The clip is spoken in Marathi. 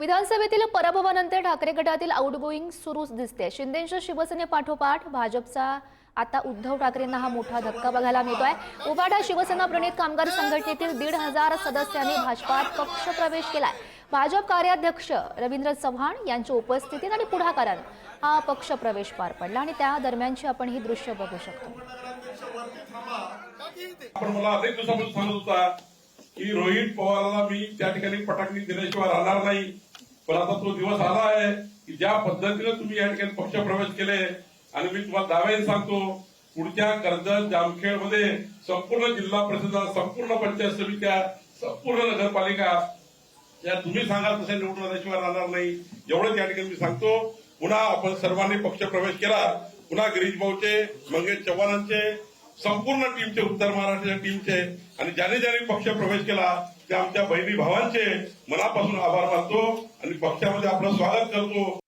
विधानसभेतील पराभवानंतर ठाकरे गटातील आउटगोईंग सुरूच दिसते. शिंदेच्या शिवसेनेपाठोपाठ भाजपचा आता उद्धव ठाकरेंना हा मोठा धक्का बघायला मिळतोय. उबाडा शिवसेना प्रणित कामगार संघटनेतील दीड हजार सदस्यांनी भाजपात पक्षप्रवेश केला केलाय. भाजप कार्याध्यक्ष रवींद्र चव्हाण यांच्या उपस्थितीत आणि पुढाकारानं हा पक्ष प्रवेश पार पडला आणि त्या दरम्यानची आपण ही दृश्य बघू शकतो. की रोहित पवारला मी त्या ठिकाणी पटाकणी दिल्याशिवाय राहणार नाही पण आता तो दिवस आला आहे की ज्या पद्धतीने तुम्ही या ठिकाणी पक्ष प्रवेश केले आणि मी तुम्हाला दाव्याने सांगतो पुढच्या कर्जत जामखेडमध्ये संपूर्ण जिल्हा परिषद संपूर्ण पंचायत समित्या संपूर्ण नगरपालिका या तुम्ही सांगाल तसे निवडून आल्याशिवाय राहणार नाही. एवढंच या ठिकाणी मी सांगतो. पुन्हा आपण सर्वांनी पक्ष प्रवेश केला. पुन्हा गिरीश भाऊचे मंगेश चव्हाणांचे संपूर्ण टीमचे उत्तर महाराष्ट्राच्या टीमचे आणि ज्याने ज्याने पक्ष प्रवेश केला ते आमच्या बहिणी भावांचे मनापासून आभार मानतो आणि पक्षामध्ये आपलं स्वागत करतो.